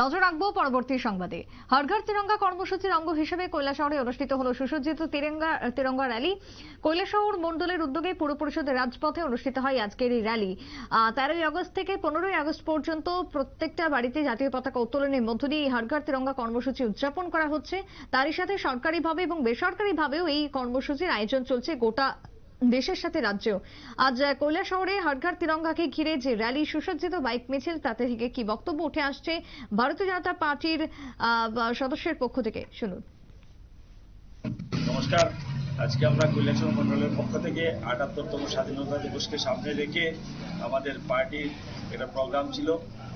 নজর রাখব পরবর্তী সংবাদে। হরঘর তিরঙ্গা কর্মসূচির অঙ্গ হিসেবে কৈলাসহরে অনুষ্ঠিত হলো সুসজ্জিত তিরঙ্গা তিরঙ্গা র্যালি। কৈলাসহর মণ্ডলের উদ্যোগে পুর পরিষদের রাজপথে অনুষ্ঠিত হয় আজকের এই র্যালি। তেরোই আগস্ট থেকে পনেরোই আগস্ট পর্যন্ত প্রত্যেকটা বাড়িতে জাতীয় পতাকা উত্তোলনের মধ্য দিয়ে এই হরঘর তিরঙ্গা কর্মসূচি উদযাপন করা হচ্ছে। তারই সাথে সরকারিভাবে এবং বেসরকারিভাবেও এই কর্মসূচির আয়োজন চলছে গোটা দেশের সাথে রাজ্যেও আজ কৈলা শহরে হরঘর তিরঙ্গাকে ঘিরে যে র্যালি, সুসজ্জিত বাইক মিছিল, তাতে থেকে কি বক্তব্য উঠে আসছে ভারতীয় জনতা পার্টির সদস্যের পক্ষ থেকে? শুনুন। নমস্কার। আজকে আমরা কৈলাসর মন্ডলের পক্ষ থেকে আটাত্তরতম স্বাধীনতা দিবসকে সামনে রেখে আমাদের পার্টির একটা প্রোগ্রাম ছিল,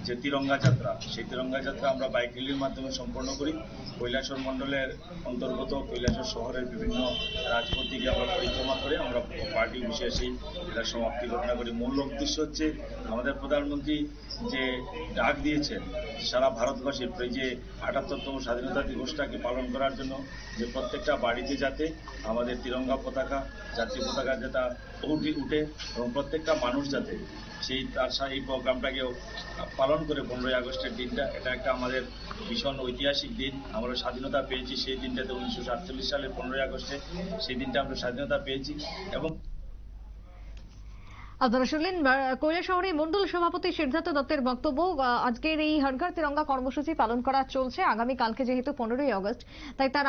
যে তিরঙ্গা যাত্রা। সেই তিরঙ্গা যাত্রা আমরা বাইক র্যালির মাধ্যমে সম্পন্ন করি। কৈলাসর মন্ডলের অন্তর্গত কৈলাসর শহরের বিভিন্ন রাজপথ আমরা পার্টি বিশেষেই এটা সমাপ্তি ঘটনা করি মূল উদ্দেশ্য হচ্ছে আমাদের প্রধানমন্ত্রী যে ডাক দিয়েছেন সারা ভারতবাসীর এই যে আটাত্তরতম স্বাধীনতা দিবসটাকে পালন করার জন্য যে প্রত্যেকটা বাড়িতে যাতে আমাদের তিরঙ্গা পতাকা জাতীয় পতাকা যেটা উঠে উঠে এবং প্রত্যেকটা মানুষ যাতে সেই তার এই প্রোগ্রামটাকেও পালন করে পনেরোই আগস্টের দিনটা। এটা একটা আমাদের ভীষণ ঐতিহাসিক দিন। আমরা স্বাধীনতা পেয়েছি সেই দিনটাতে উনিশশো সাতচল্লিশ সালের পনেরোই আগস্টে। সেই দিনটা আমরা স্বাধীনতা পেয়েছি এবং আপনারা শুনলেন শহরে মন্ডল সভাপতি সিদ্ধার্থ দত্তের বক্তব্য। আজকের এই হরঘর তিরঙ্গা কর্মসূচি পালন করা চলছে। আগামী কালকে যেহেতু পনেরোই আগস্ট, তাই তার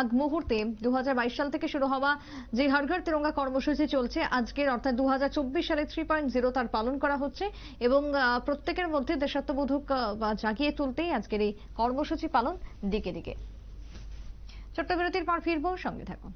আগ মুহূর্তে দু হাজার বাইশ সাল থেকে শুরু হওয়া যে হরঘর তিরঙ্গা কর্মসূচি চলছে, আজকের অর্থাৎ দু হাজার চব্বিশ সালে থ্রি পয়েন্ট জিরো তার পালন করা হচ্ছে এবং প্রত্যেকের মধ্যে দেশাত্মবোধক জাগিয়ে তুলতেই আজকের এই কর্মসূচি পালন দিকে দিকে। ছোট্ট বিরতির পর ফিরবো, সঙ্গে থাকুন।